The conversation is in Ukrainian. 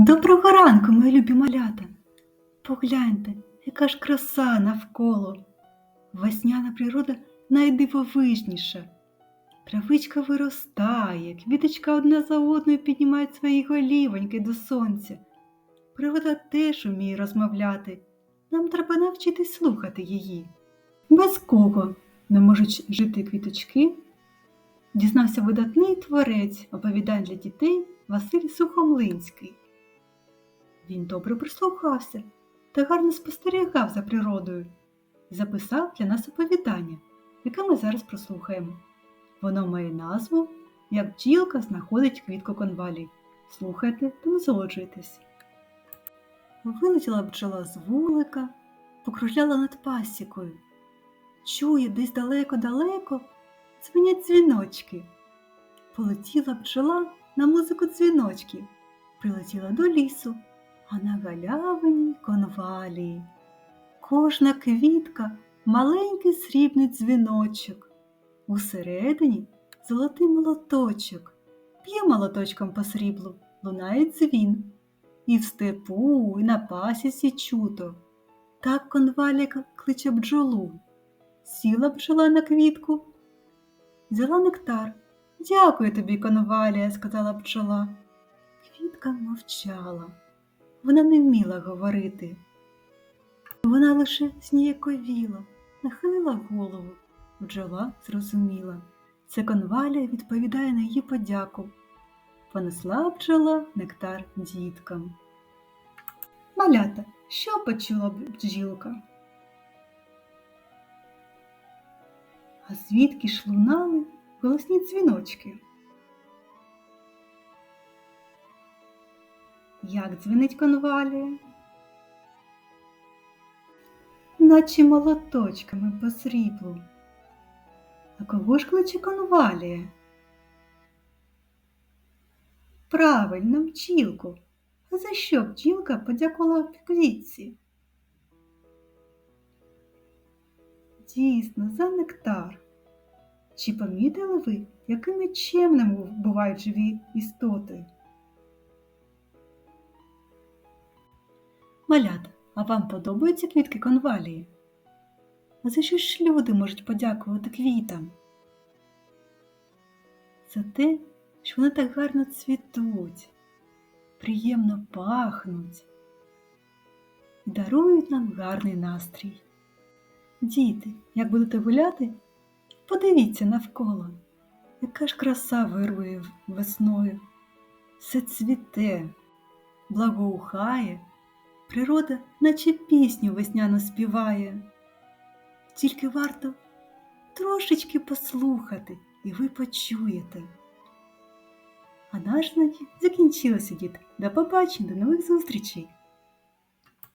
Доброго ранку, мої любі малята. Погляньте, яка ж краса навколо. Весняна природа найдивовижніша. Травичка виростає, квіточка одна за одною піднімають свої голівоньки до сонця. Природа теж уміє розмовляти. Нам треба навчитись слухати її. Без кого не можуть жити квіточки, дізнався видатний творець оповідань для дітей Василь Сухомлинський. Він добре прислухався та гарно спостерігав за природою і записав для нас оповідання, яке ми зараз прослухаємо. Воно має назву Як бджілка знаходить квітку конвалій. Слухайте та насолоджуйтесь. Вилетіла бджола з вулика, покружляла над пасікою. Чує десь далеко-далеко дзвенять дзвіночки. Полетіла бджола на музику дзвіночків, прилетіла до лісу, а на галявині конвалії. Кожна квітка маленький срібний дзвіночок. Усередині золотий молоточок. П'є молоточком по сріблу, лунає дзвін. І в степу, і на пасіці чуто. Так конваліка кличе бджолу. Сіла бджола на квітку, взяла нектар. Дякую тобі, конвалія, сказала бджола. Квітка мовчала. Вона не вміла говорити. Вона лише зніяковіла, нахилила голову. Бджола зрозуміла. Це конвалія відповідає на її подяку. Понесла бджола нектар діткам. Малята, що почула бджілка? А звідки ж лунали голосні дзвіночки? Як дзвенить конвалія? Наче молоточками по сріблу. А кого ж кличе конвалія? Правильно, бджілку. А за що бджілка подякувала квітці? Дійсно, за нектар. Чи помітили ви, якими чемними бувають живі істоти? Малята, а вам подобаються квітки конвалії? А за що ж люди можуть подякувати квітам? За те, що вони так гарно цвітуть, приємно пахнуть і дарують нам гарний настрій. Діти, як будете гуляти, подивіться навколо, яка ж краса вирує весною. Все цвіте, благоухає, природа, наче пісню весняно співає. Тільки варто трошечки послухати, і ви почуєте. А наш знання закінчилося, діти. До побачення, до нових зустрічей!